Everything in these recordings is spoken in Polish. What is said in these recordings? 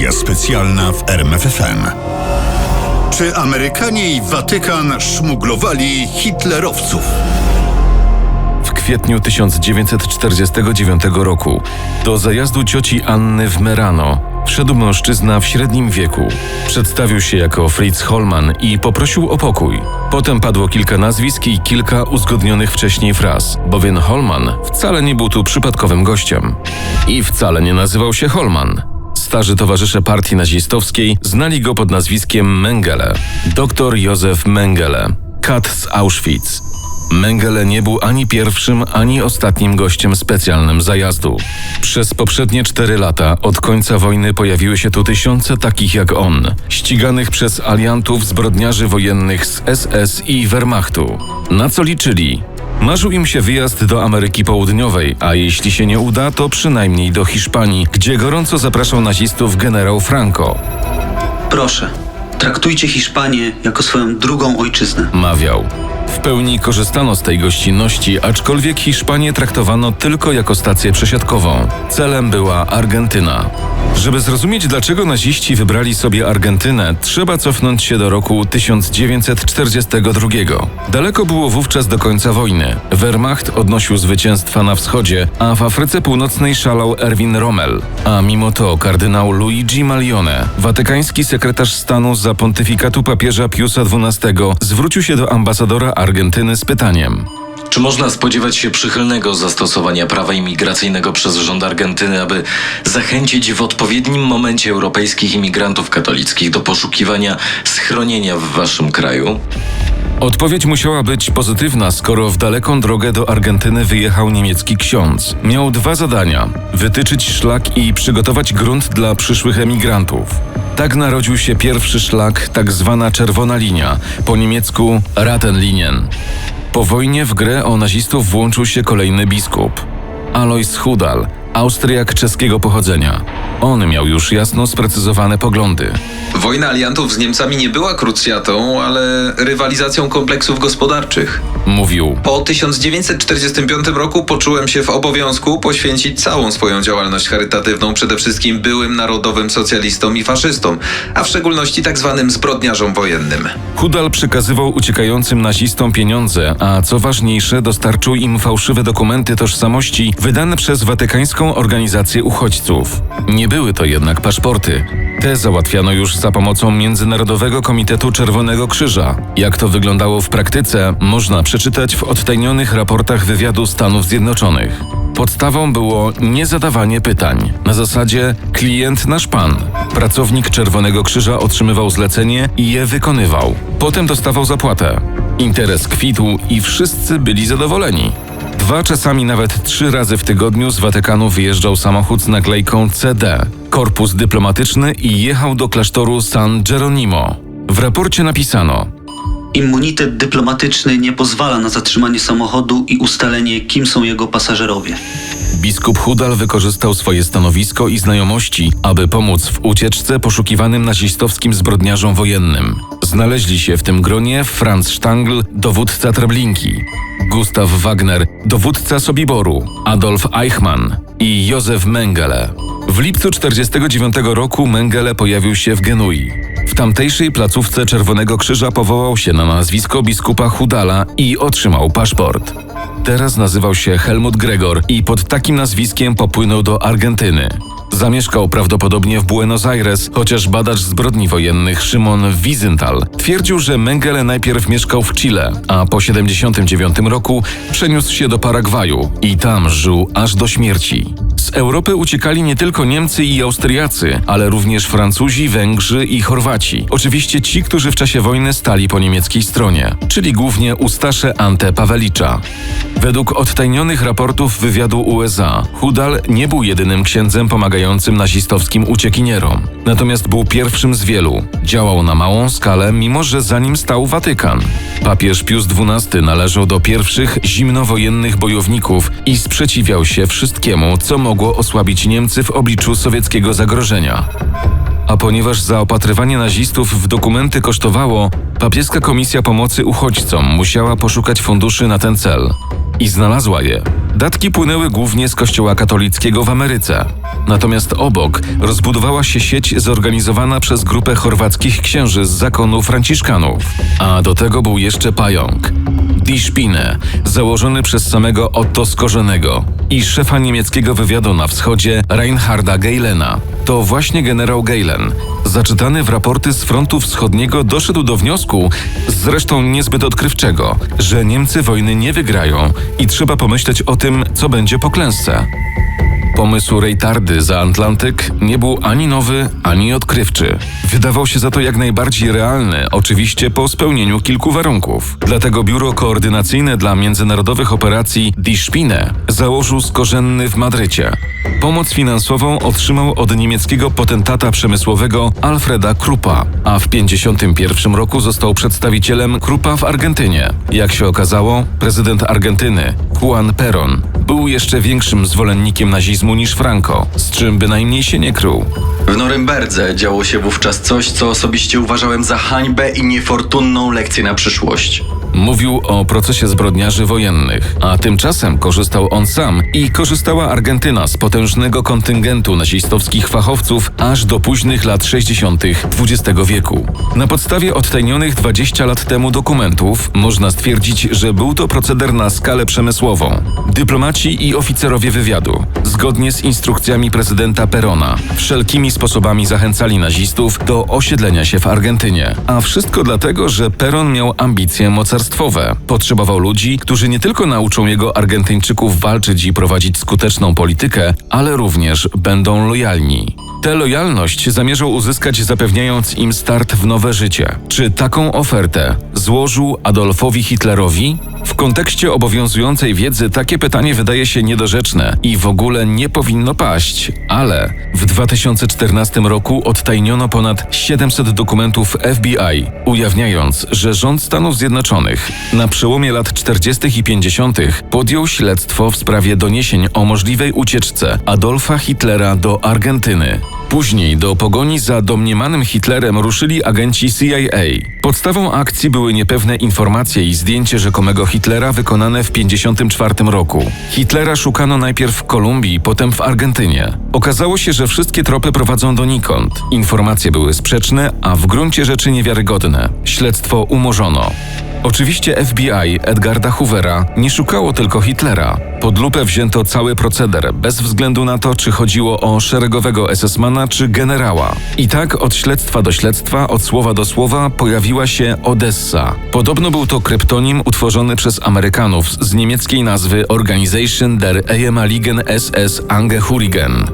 Edycja specjalna w RMFFM. Czy Amerykanie i Watykan szmuglowali hitlerowców? W kwietniu 1949 roku do zajazdu cioci Anny w Merano wszedł mężczyzna w średnim wieku. Przedstawił się jako Fritz Holman i poprosił o pokój. Potem padło kilka nazwisk i kilka uzgodnionych wcześniej fraz, bowiem Holman wcale nie był tu przypadkowym gościem. I wcale nie nazywał się Holman. Starzy towarzysze partii nazistowskiej znali go pod nazwiskiem Mengele. Dr Józef Mengele, kat z Auschwitz. Mengele nie był ani pierwszym, ani ostatnim gościem specjalnym zajazdu. Przez poprzednie cztery lata od końca wojny pojawiły się tu tysiące takich jak on, ściganych przez aliantów zbrodniarzy wojennych z SS i Wehrmachtu. Na co liczyli? Marzył im się wyjazd do Ameryki Południowej, a jeśli się nie uda, to przynajmniej do Hiszpanii, gdzie gorąco zapraszał nazistów generał Franco. Proszę, traktujcie Hiszpanię jako swoją drugą ojczyznę. mawiał. W pełni korzystano z tej gościnności, aczkolwiek Hiszpanię traktowano tylko jako stację przesiadkową. Celem była Argentyna. Żeby zrozumieć, dlaczego naziści wybrali sobie Argentynę, trzeba cofnąć się do roku 1942. Daleko było wówczas do końca wojny. Wehrmacht odnosił zwycięstwa na wschodzie, a w Afryce Północnej szalał Erwin Rommel. A mimo to kardynał Luigi Malione, watykański sekretarz stanu za pontyfikatu papieża Piusa XII, zwrócił się do ambasadora Argentyny z pytaniem: Czy można spodziewać się przychylnego zastosowania prawa imigracyjnego przez rząd Argentyny, aby zachęcić w odpowiednim momencie europejskich imigrantów katolickich do poszukiwania schronienia w waszym kraju? Odpowiedź musiała być pozytywna, skoro w daleką drogę do Argentyny wyjechał niemiecki ksiądz. Miał dwa zadania: wytyczyć szlak i przygotować grunt dla przyszłych emigrantów. Tak narodził się pierwszy szlak, tak zwana czerwona linia, po niemiecku Rattenlinien. Po wojnie w grę o nazistów włączył się kolejny biskup. Alois Hudal, Austriak czeskiego pochodzenia. On miał już jasno sprecyzowane poglądy. Wojna aliantów z Niemcami nie była krucjatą, ale rywalizacją kompleksów gospodarczych. Mówił: Po 1945 roku poczułem się w obowiązku poświęcić całą swoją działalność charytatywną przede wszystkim byłym narodowym socjalistom i faszystom, a w szczególności tak zwanym zbrodniarzom wojennym. Hudal przekazywał uciekającym nazistom pieniądze, a co ważniejsze, dostarczył im fałszywe dokumenty tożsamości wydane przez Watykańską Organizację Uchodźców. Nie były to jednak paszporty. Te załatwiano już za pomocą Międzynarodowego Komitetu Czerwonego Krzyża. Jak to wyglądało w praktyce, można przeczytać w odtajnionych raportach wywiadu Stanów Zjednoczonych. Podstawą było niezadawanie pytań. Na zasadzie klient nasz pan. Pracownik Czerwonego Krzyża otrzymywał zlecenie i je wykonywał. Potem dostawał zapłatę. Interes kwitł i wszyscy byli zadowoleni. Dwa, czasami nawet trzy razy w tygodniu z Watykanu wyjeżdżał samochód z naklejką CD, korpus dyplomatyczny i jechał do klasztoru San Geronimo. W raporcie napisano: Immunitet dyplomatyczny nie pozwala na zatrzymanie samochodu i ustalenie, kim są jego pasażerowie. Biskup Hudal wykorzystał swoje stanowisko i znajomości, aby pomóc w ucieczce poszukiwanym nazistowskim zbrodniarzom wojennym. Znaleźli się w tym gronie Franz Stangl, dowódca Treblinki, Gustav Wagner, dowódca Sobiboru, Adolf Eichmann i Józef Mengele. W lipcu 1949 roku Mengele pojawił się w Genui. W tamtejszej placówce Czerwonego Krzyża powołał się na nazwisko biskupa Hudala i otrzymał paszport. Teraz nazywał się Helmut Gregor i pod takim nazwiskiem popłynął do Argentyny. Zamieszkał prawdopodobnie w Buenos Aires, chociaż badacz zbrodni wojennych Szymon Wiesenthal twierdził, że Mengele najpierw mieszkał w Chile, a po 79 roku przeniósł się do Paragwaju i tam żył aż do śmierci. Z Europy uciekali nie tylko Niemcy i Austriacy, ale również Francuzi, Węgrzy i Chorwaci. Oczywiście ci, którzy w czasie wojny stali po niemieckiej stronie, czyli głównie Ustasze Ante Pawelicza. Według odtajnionych raportów wywiadu USA, Hudal nie był jedynym księdzem pomagającym nazistowskim uciekinierom. Natomiast był pierwszym z wielu. Działał na małą skalę, mimo że za nim stał Watykan. Papież Pius XII należał do pierwszych zimnowojennych bojowników i sprzeciwiał się wszystkiemu, co mogło osłabić Niemcy w obliczu sowieckiego zagrożenia. A ponieważ zaopatrywanie nazistów w dokumenty kosztowało, papieska komisja pomocy uchodźcom musiała poszukać funduszy na ten cel. I znalazła je. Datki płynęły głównie z kościoła katolickiego w Ameryce. Natomiast obok rozbudowała się sieć zorganizowana przez grupę chorwackich księży z zakonu franciszkanów. A do tego był jeszcze pająk. Die Spinne, założony przez samego Otto Skorzenego i szefa niemieckiego wywiadu na wschodzie Reinharda Geilena. To właśnie generał Geilen, zaczytany w raporty z frontu wschodniego, doszedł do wniosku, zresztą niezbyt odkrywczego, że Niemcy wojny nie wygrają i trzeba pomyśleć o tym, co będzie po klęsce. Pomysł Rejtardy za Atlantyk nie był ani nowy, ani odkrywczy. Wydawał się za to jak najbardziej realny, oczywiście po spełnieniu kilku warunków. Dlatego Biuro Koordynacyjne dla Międzynarodowych Operacji Die Spinne założył Skorzenny w Madrycie. Pomoc finansową otrzymał od niemieckiego potentata przemysłowego Alfreda Kruppa, a w 1951 roku został przedstawicielem Kruppa w Argentynie. Jak się okazało, prezydent Argentyny, Juan Perón, był jeszcze większym zwolennikiem nazizmu niż Franco, z czym bynajmniej się nie krył. W Norymberdze działo się wówczas coś, co osobiście uważałem za hańbę i niefortunną lekcję na przyszłość. Mówił o procesie zbrodniarzy wojennych, a tymczasem korzystał on sam i korzystała Argentyna z potężnego kontyngentu nazistowskich fachowców aż do późnych lat 60. XX wieku. Na podstawie odtajnionych 20 lat temu dokumentów można stwierdzić, że był to proceder na skalę przemysłową. Dyplomaci i oficerowie wywiadu, zgodnie z instrukcjami prezydenta Perona, wszelkimi sposobami zachęcali nazistów do osiedlenia się w Argentynie. A wszystko dlatego, że Peron miał ambicje mocarstwowe. Potrzebował ludzi, którzy nie tylko nauczą jego Argentyńczyków walczyć i prowadzić skuteczną politykę, ale również będą lojalni. Tę lojalność zamierzał uzyskać zapewniając im start w nowe życie. Czy taką ofertę złożył Adolfowi Hitlerowi? W kontekście obowiązującej wiedzy takie pytanie wydaje się niedorzeczne i w ogóle nie powinno paść, ale w 2014 roku odtajniono ponad 700 dokumentów FBI, ujawniając, że rząd Stanów Zjednoczonych na przełomie lat 40. i 50. podjął śledztwo w sprawie doniesień o możliwej ucieczce Adolfa Hitlera do Argentyny. Później do pogoni za domniemanym Hitlerem ruszyli agenci CIA. Podstawą akcji były niepewne informacje i zdjęcie rzekomego Hitlera wykonane w 1954 roku. Hitlera szukano najpierw w Kolumbii, potem w Argentynie. Okazało się, że wszystkie tropy prowadzą donikąd. Informacje były sprzeczne, a w gruncie rzeczy niewiarygodne. Śledztwo umorzono. Oczywiście FBI Edgarda Hoovera nie szukało tylko Hitlera. Pod lupę wzięto cały proceder, bez względu na to, czy chodziło o szeregowego SS-mana czy generała. I tak od śledztwa do śledztwa, od słowa do słowa pojawiła się Odessa. Podobno był to kryptonim utworzony przez Amerykanów z niemieckiej nazwy Organisation der Ehemaligen SS Angehörigen,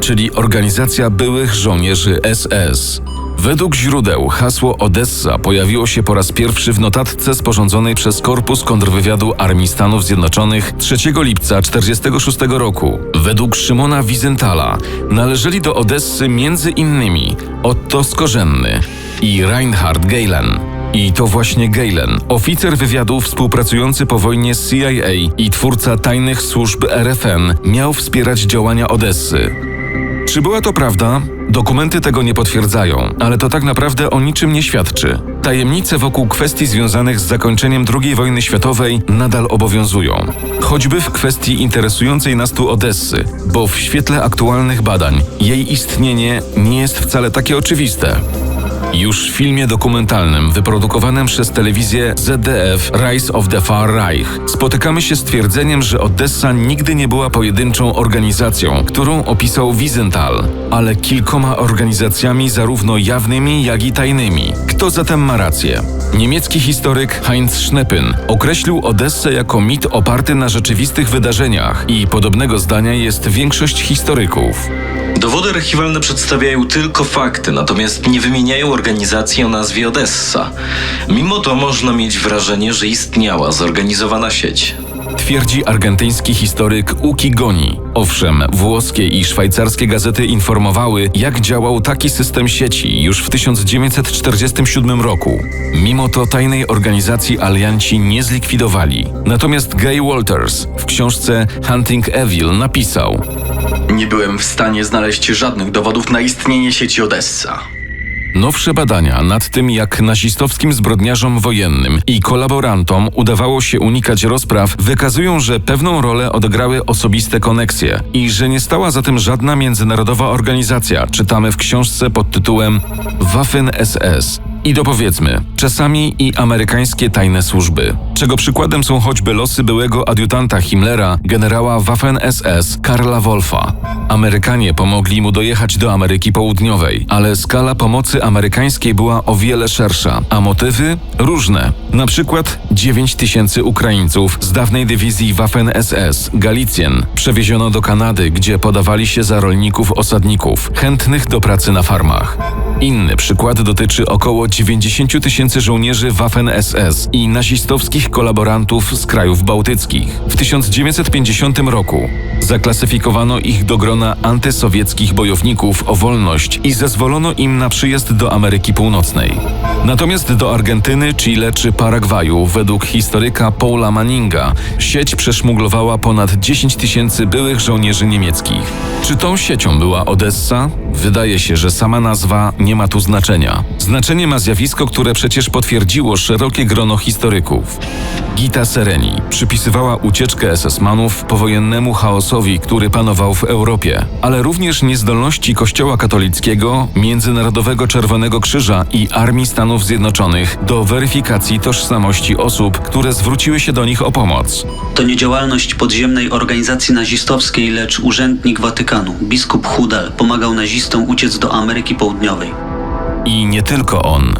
czyli Organizacja Byłych Żołnierzy SS. Według źródeł hasło Odessa pojawiło się po raz pierwszy w notatce sporządzonej przez Korpus Kontrwywiadu Armii Stanów Zjednoczonych 3 lipca 1946 roku. Według Szymona Wizentala należeli do Odessy innymi Otto Skorzenny i Reinhard Geilen. I to właśnie Geilen, oficer wywiadu współpracujący po wojnie z CIA i twórca tajnych służb RFN, miał wspierać działania Odessy. Czy była to prawda? Dokumenty tego nie potwierdzają, ale to tak naprawdę o niczym nie świadczy. Tajemnice wokół kwestii związanych z zakończeniem II wojny światowej nadal obowiązują. Choćby w kwestii interesującej nas tu Odessy, bo w świetle aktualnych badań jej istnienie nie jest wcale takie oczywiste. Już w filmie dokumentalnym wyprodukowanym przez telewizję ZDF Rise of the Far Reich spotykamy się z twierdzeniem, że Odessa nigdy nie była pojedynczą organizacją, którą opisał Wiesenthal, ale kilkoma organizacjami zarówno jawnymi, jak i tajnymi. Kto zatem ma rację? Niemiecki historyk Heinz Schneppen określił Odessę jako mit oparty na rzeczywistych wydarzeniach i podobnego zdania jest większość historyków. Dowody archiwalne przedstawiają tylko fakty, natomiast nie wymieniają organizacji o nazwie Odessa. Mimo to można mieć wrażenie, że istniała zorganizowana sieć. Twierdzi argentyński historyk Uki Goni. Owszem, włoskie i szwajcarskie gazety informowały, jak działał taki system sieci już w 1947 roku. Mimo to tajnej organizacji alianci nie zlikwidowali. Natomiast Gay Walters w książce Hunting Evil napisał: Nie byłem w stanie znaleźć żadnych dowodów na istnienie sieci Odessa. Nowsze badania nad tym, jak nazistowskim zbrodniarzom wojennym i kolaborantom udawało się unikać rozpraw, wykazują, że pewną rolę odegrały osobiste koneksje i że nie stała za tym żadna międzynarodowa organizacja, czytamy w książce pod tytułem Waffen SS. I dopowiedzmy, czasami i amerykańskie tajne służby, czego przykładem są choćby losy byłego adiutanta Himmlera, generała Waffen-SS Karla Wolfa. Amerykanie pomogli mu dojechać do Ameryki Południowej, ale skala pomocy amerykańskiej była o wiele szersza, a motywy różne. Na przykład 9 tysięcy Ukraińców z dawnej dywizji Waffen-SS Galicjen przewieziono do Kanady, gdzie podawali się za rolników osadników, chętnych do pracy na farmach. Inny przykład dotyczy około 90 tysięcy żołnierzy Waffen-SS i nazistowskich kolaborantów z krajów bałtyckich. W 1950 roku zaklasyfikowano ich do grona antysowieckich bojowników o wolność i zezwolono im na przyjazd do Ameryki Północnej. Natomiast do Argentyny, Chile czy Paragwaju, według historyka Paula Manninga, sieć przeszmuglowała ponad 10 tysięcy byłych żołnierzy niemieckich. Czy tą siecią była Odessa? Wydaje się, że sama nazwa nie ma tu znaczenia. Znaczenie ma zjawisko, które przecież potwierdziło szerokie grono historyków. Gita Sereni przypisywała ucieczkę SS-manów powojennemu chaosowi, który panował w Europie, ale również niezdolności Kościoła katolickiego, Międzynarodowego Czerwonego Krzyża i Armii Stanów Zjednoczonych do weryfikacji tożsamości osób, które zwróciły się do nich o pomoc. To nie działalność podziemnej organizacji nazistowskiej, lecz urzędnik Watykanu, biskup Hudal, pomagał nazistom uciec do Ameryki Południowej. I nie tylko on.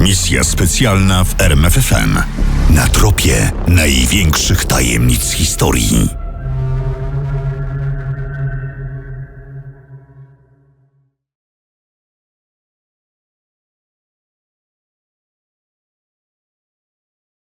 Misja specjalna w RMFFM. Na tropie największych tajemnic historii.